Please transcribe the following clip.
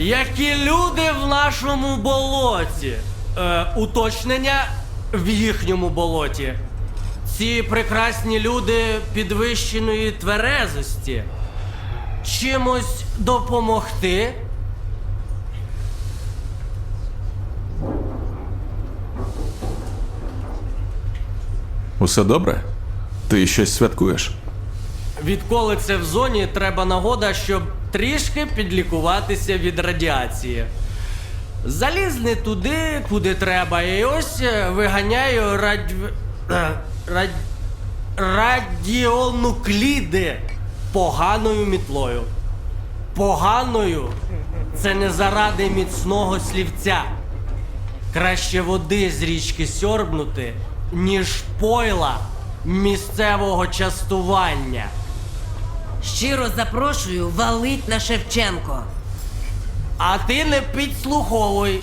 Які люди в нашому болоті. Е, уточнення в їхньому болоті. Ці прекрасні люди підвищеної тверезості. Чимось допомогти? Усе добре? Ти щось святкуєш? Відколи це в зоні, треба нагода, щоб трішки підлікуватися від радіації. Заліз не туди, куди треба, і ось е, виганяю радь... е, рад... радіонукліди поганою мітлою. Поганою це не заради міцного слівця. Краще води з річки сьорбнути, ніж пойла місцевого частування. Щиро запрошую валить на Шевченко. А ти не підслуховуй.